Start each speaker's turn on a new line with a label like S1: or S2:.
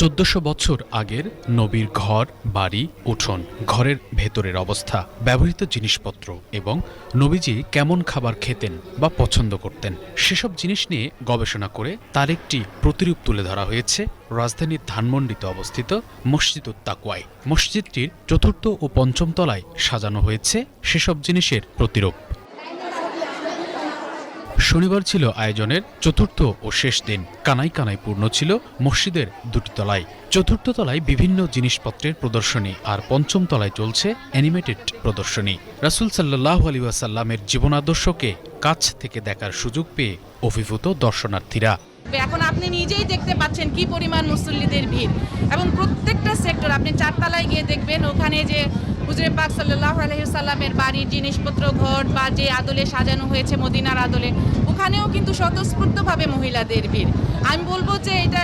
S1: চোদ্দশো বছর আগের নবীর ঘর, বাড়ি, উঠোন, ঘরের ভেতরের অবস্থা, ব্যবহৃত জিনিসপত্র এবং নবীজি কেমন খাবার খেতেন বা পছন্দ করতেন, সেসব জিনিস নিয়ে গবেষণা করে তার একটি প্রতিরূপ তুলে ধরা হয়েছে রাজধানীর ধানমন্ডিতে অবস্থিত মসজিদ তাকুয়ায় মসজিদটির চতুর্থ ও পঞ্চম তলায় সাজানো হয়েছে সেসব জিনিসের প্রতিরূপ। শনিবার ছিল আয়োজনের চতুর্থ ও শেষ দিন। কানাই কানাই পূর্ণ ছিল মসজিদের দুটি তলায়। চতুর্থ তলায় বিভিন্ন জিনিসপত্রের প্রদর্শনী আর পঞ্চম তলায় চলছে অ্যানিমেটেড প্রদর্শনী। রাসুল সাল্লাহ আলী ওয়াসাল্লামের জীবনাদর্শকে কাছ থেকে দেখার সুযোগ পেয়ে অভিভূত দর্শনার্থীরা।
S2: এখন আপনি নিজেই দেখতে পাচ্ছেন কি পরিমাণ মুসল্লিদের ভিড়। এবং প্রত্যেকটা সেক্টর, আপনি চারতলায় গিয়ে দেখবেন ওখানে যে হুজুরে পাক সাল্লাহ আলহিসাল্লামের বাড়ির জিনিসপত্র, ঘর বা যে আদলে সাজানো হয়েছে মদিনার আদলে। ওখানেও কিন্তু স্বতঃস্ফূর্তভাবে মহিলাদের ভিড়। আমি বলব যে এটা